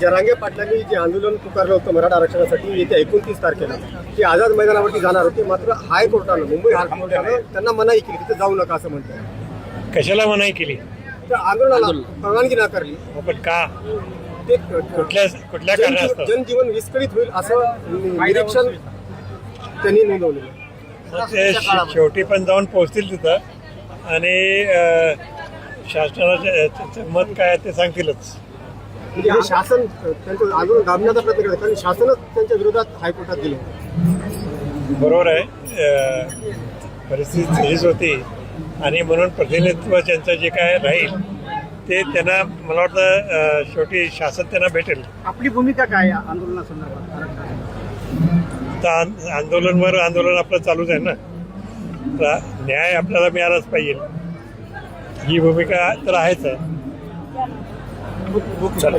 जरांगे पाटलांनी जे आंदोलन पुकारलं होतं मराठा आरक्षणासाठी येत्या एकोणतीस तारखेला ते आझाद मैदानावरती जाणार होते. मात्र हायकोर्टानं मुंबई हायकोर्टानं त्यांना मनाई केली तिथे जाऊ नका असं म्हणतात. कशाला मनाई केली? त्या आंदोलनाला परवानगी नाकारली. पण का? ते कुठल्या कुठल्या जनजीवन कारणास्तव? जनजीवन विस्कळीत होईल असं निरीक्षण त्यांनी नोंदवलेलं ते शे- शेवटी पण जाऊन पोहोचतील तिथं. आणि अं, शासनाचं त्याचं मत काय आहे ते सांगतीलच. म्हणजे हे शासन त्यांचं दाबण्याचा प्रयत्न करत कारण शासनच त्यांच्या विरोधात हायकोर्टात गेलं बरोबर आहे. परिस्थिती हेच होती. आणि म्हणून प्रतिनिधित्व त्यांचं जे काय राहील ते त्यांना मला वाटतं शेवटी शासन त्यांना भेटेल. आपली भूमिका काय आंदोलनासंदर्भात आंदोलनवर आंदोलन आपलं चालूच आहे ना. तर न्याय आपल्याला मिळालाच पाहिजे. ही भूमिका तर आहेच आहे. Chale.